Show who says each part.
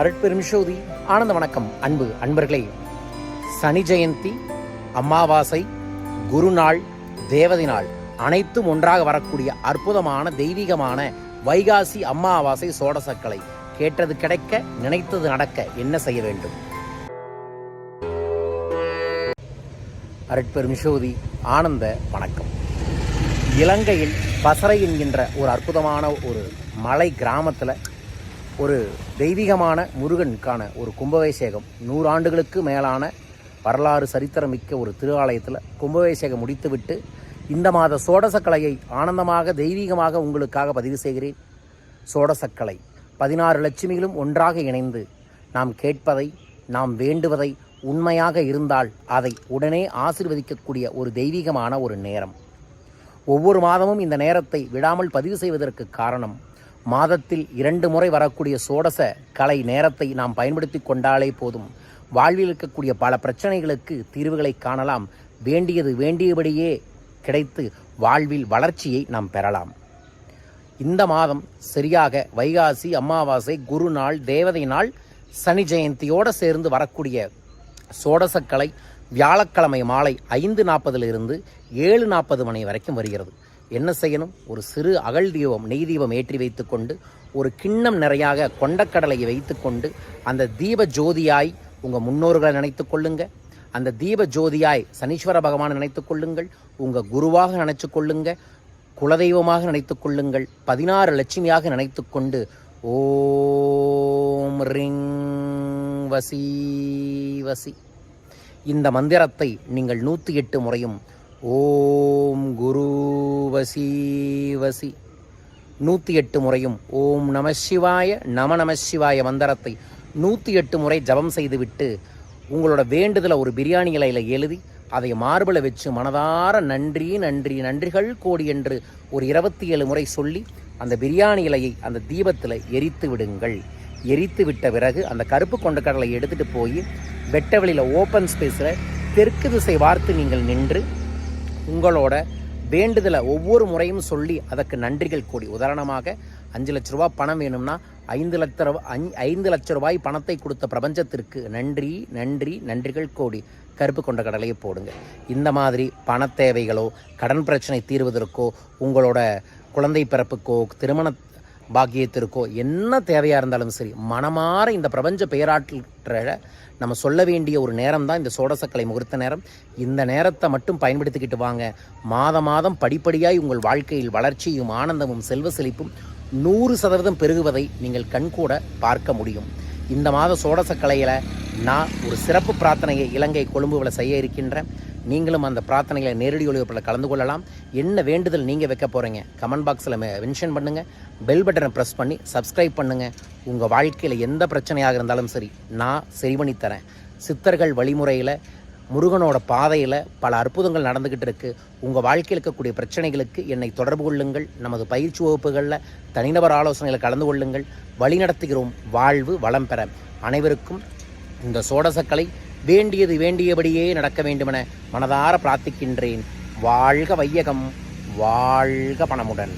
Speaker 1: அருட்பெருமிஷோதி ஆனந்த வணக்கம். அன்பு அன்பர்களே சனி ஜெயந்தி அமாவாசை குருநாள் தேவதை நாள் அனைத்தும் ஒன்றாக வரக்கூடிய அற்புதமான தெய்வீகமான வைகாசி அமாவாசை சோடசக்கலை. கேட்டது கிடைக்க நினைத்தது நடக்க என்ன செய்ய வேண்டும்? அருட்பெருமிஷோதி ஆனந்த வணக்கம். இலங்கையில் பசறை என்கின்ற ஒரு அற்புதமான ஒரு மலை கிராமத்தில் ஒரு தெய்வீகமான முருகனுக்கான ஒரு கும்பாபிஷேகம் நூறாண்டுகளுக்கு மேலான வரலாறு சரித்திரமிக்க ஒரு திருவாலயத்தில் கும்பாபிஷேகம் முடித்துவிட்டு இந்த மாத சோடசக்கலையை ஆனந்தமாக தெய்வீகமாக உங்களுக்காக பதிவு செய்கிறேன். சோடசக்கலை பதினாறு லட்சுமிகளும் ஒன்றாக இணைந்து நாம் கேட்பதை நாம் வேண்டுவதை உண்மையாக இருந்தால் அதை உடனே ஆசிர்வதிக்கக்கூடிய ஒரு தெய்வீகமான ஒரு நேரம். ஒவ்வொரு மாதமும் இந்த நேரத்தை விடாமல் பதிவு செய்வதற்கு காரணம் மாதத்தில் இரண்டு முறை வரக்கூடிய சோடச கலை நேரத்தை நாம் பயன்படுத்தி கொண்டாலே போதும். வாழ்வில் இருக்கக்கூடிய பல பிரச்சனைகளுக்கு தீர்வுகளை காணலாம். வேண்டியது வேண்டியபடியே கிடைத்து வாழ்வில் வளர்ச்சியை நாம் பெறலாம். இந்த மாதம் சரியாக வைகாசி அமாவாசை குரு நாள் தேவதை நாள் சனி ஜெயந்தியோடு சேர்ந்து வரக்கூடிய சோடசக்கலை வியாழக்கிழமை மாலை ஐந்து நாற்பதிலிருந்து ஏழு நாற்பது மணி வரைக்கும் வருகிறது. என்ன செய்யணும்? ஒரு சிறு அகல் தீபம் நெய் தீபம் ஏற்றி வைத்துக்கொண்டு ஒரு கிண்ணம் நிறையாக கொண்டக்கடலையை வைத்துக்கொண்டு அந்த தீப ஜோதியாய் உங்கள் முன்னோர்களை நினைத்து கொள்ளுங்க. அந்த தீப ஜோதியாய் சனீஸ்வர பகவானை நினைத்து கொள்ளுங்கள். உங்கள் குருவாக நினைச்சு கொள்ளுங்க. குலதெய்வமாக நினைத்து கொள்ளுங்கள். பதினாறு லட்சுமியாக நினைத்து கொண்டு ஓம் ரிங் வசி வசி. இந்த மந்திரத்தை நீங்கள் நூற்றி எட்டு முறையும் ஓம் குரு வசி வசி. நூற்றி எட்டு முறையும் ஓம் நம சிவாய நம நம சிவாய மந்திரத்தை நூற்றி எட்டு முறை ஜபம் செய்துவிட்டு உங்களோட வேண்டுதலை ஒரு பிரியாணி இலையில் எழுதி அதை மார்பில் வச்சு மனதார நன்றி நன்றி நன்றிகள் கோடி என்று ஒரு இருபத்தி ஏழு முறை சொல்லி அந்த பிரியாணி இலையை அந்த தீபத்தில் எரித்து விடுங்கள். எரித்து விட்ட பிறகு அந்த கருப்பு கொண்ட கடலை எடுத்துகிட்டு போய் வெட்ட வெளியில் ஓப்பன் ஸ்பேஸில் தெற்கு திசை வார்த்து நீங்கள் நின்று உங்களோட வேண்டுதலை ஒவ்வொரு முறையும் சொல்லி அதற்கு நன்றிகள் கூடி உதாரணமாக அஞ்சு லட்ச ரூபா பணம் வேணும்னா ஐந்து லட்ச ரூபா ஐந்து லட்ச ரூபாய் பணத்தை கொடுத்த பிரபஞ்சத்திற்கு நன்றி நன்றி நன்றிகள் கோடி கருப்பு கொண்ட கடலையை போடுங்க. இந்த மாதிரி பண தேவைகளோ கடன் பிரச்சனை தீர்வதற்கோ உங்களோட குழந்தை பிறப்புக்கோ திருமண பாக்கியத்திற்கோ என்ன தேவையாக இருந்தாலும் சரி மனமாற இந்த பிரபஞ்ச பெயராற்ற நம்ம சொல்ல வேண்டிய ஒரு நேரம் தான் இந்த சோடசக்கலை முகூர்த்த நேரம். இந்த நேரத்தை மட்டும் பயன்படுத்திக்கிட்டு வாங்க. மாத மாதம் படிப்படியாய் உங்கள் வாழ்க்கையில் வளர்ச்சியும் ஆனந்தமும் செல்வ செழிப்பும் நூறு சதவீதம் பெருகுவதை நீங்கள் கண்கூட பார்க்க முடியும். இந்த மாத சோடசக்கலையில் நான் ஒரு சிறப்பு பிரார்த்தனையை இலங்கை கொழும்புவில் செய்ய இருக்கின்றேன். நீங்களும் அந்த பிரார்த்தனைகளை நேரடி ஒளிபரப்பில் கலந்து கொள்ளலாம். என்ன வேண்டுதல் நீங்கள் வைக்க போகிறீங்க கமெண்ட் பாக்ஸில் மென்ஷன் பண்ணுங்கள் பெல் பட்டனை ப்ரெஸ் பண்ணி சப்ஸ்கிரைப் பண்ணுங்கள் உங்கள் வாழ்க்கையில் எந்த பிரச்சனையாக இருந்தாலும் சரி நான் சரி பண்ணி தரேன். சித்தர்கள் வழிமுறையில் முருகனோட பாதையில் பல அற்புதங்கள் நடந்துக்கிட்டு இருக்குது உங்கள் வாழ்க்கையில் இருக்கக்கூடிய பிரச்சனைகளுக்கு என்னை தொடர்பு கொள்ளுங்கள். நமது பயிற்சி வகுப்புகளில் தனிநபர் ஆலோசனைகளை கலந்து கொள்ளுங்கள். வழிநடத்துகிறோம். வாழ்வு வளம் பெற. அனைவருக்கும் இந்த சோடசக்கலை வேண்டியது வேண்டியபடியே நடக்க வேண்டுமென மனதார பிரார்த்திக்கின்றேன். வாழ்க வையகம் வாழ்க பணமுடன்.